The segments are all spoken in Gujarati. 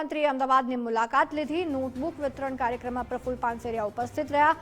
મંત્રીએ અમદાવાદની મુલાકાત લીધી. નોટબુક વિતરણ કાર્યક્રમમાં પ્રફુલ પાનસેરિયા ઉપસ્થિત રહ્યા.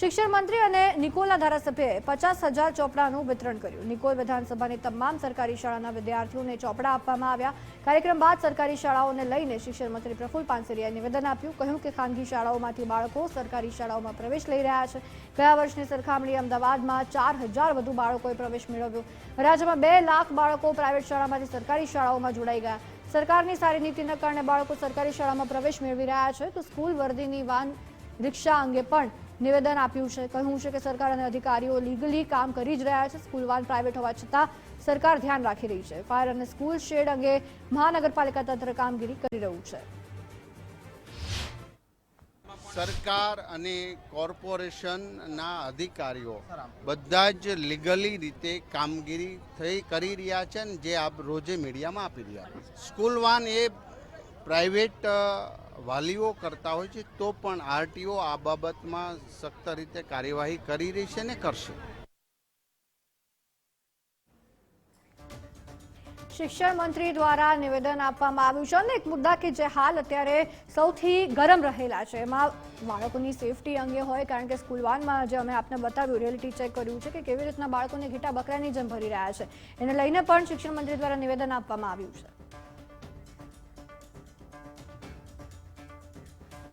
શિક્ષણ મંત્રી અને નિકોલના ધારાસભ્યએ પચાસ હજાર ચોપડાનું વિતરણ કર્યું. નિકોલ વિધાનસભાની તમામ સરકારી શાળાના વિદ્યાર્થીઓને ચોપડા આપવામાં આવ્યા. કાર્યક્રમ બાદ સરકારી શાળાઓને લઈને શિક્ષણ મંત્રી પ્રફુલ પાનસેરિયાએ નિવેદન આપ્યું. કહ્યું કે ખાનગી શાળાઓમાંથી બાળકો સરકારી શાળાઓમાં પ્રવેશ લઈ રહ્યા છે. ગયા વર્ષની સરખામણીએ અમદાવાદમાં ચાર હજાર વધુ બાળકોએ પ્રવેશ મેળવ્યો. રાજ્યમાં બે લાખ બાળકો પ્રાઇવેટ શાળામાંથી સરકારી શાળાઓમાં જોડાઈ ગયા. સરકારની સારી નીતિના કારણે બાળકો સરકારી શાળામાં પ્રવેશ મેળવી રહ્યા છે, તો સ્કૂલ વર્દીની વાન રિક્ષા અંગે પણ નિવેદન આપ્યું છે. કહ્યું છે કે સરકાર અને અધિકારીઓ લીગલી કામ કરી જ રહ્યા છે. સ્કૂલ વાન પ્રાઇવેટ હોવા છતાં સરકાર ધ્યાન રાખી રહી છે. ફાયર અને સ્કૂલ શેડ અંગે મહાનગરપાલિકા તંત્ર કામગીરી કરી રહ્યું છે. સરકાર અને કોર્પોરેશનના અધિકારીઓ બધા જ લીગલી રીતે કામગીરી થઈ કરી રહ્યા છે ને જે આપ રોજે મીડિયામાં આપી રહ્યા છે. સ્કૂલ વાન એ પ્રાઇવેટ વાલીઓ કરતા હોય છે તો પણ આરટીઓ આ બાબતમાં સખ્ત રીતે કાર્યવાહી કરી રહી છે ને કરશે. શિક્ષણ મંત્રી દ્વારા નિવેદન આપવામાં આવ્યું છે અને એક મુદ્દા કે જે હાલ અત્યારે સૌથી ગરમ રહેલા છે. એમાં બાળકોની સેફટી અંગે હોય, કારણ કે સ્કૂલ વાનમાં જે અમે આપને બતાવ્યું રિયાલિટી ચેક કર્યું છે કે કેવી રીતના બાળકોને ઘીટા બકરાની જેમ ભરી રહ્યા છે. એને લઈને પણ શિક્ષણ મંત્રી દ્વારા નિવેદન આપવામાં આવ્યું છે.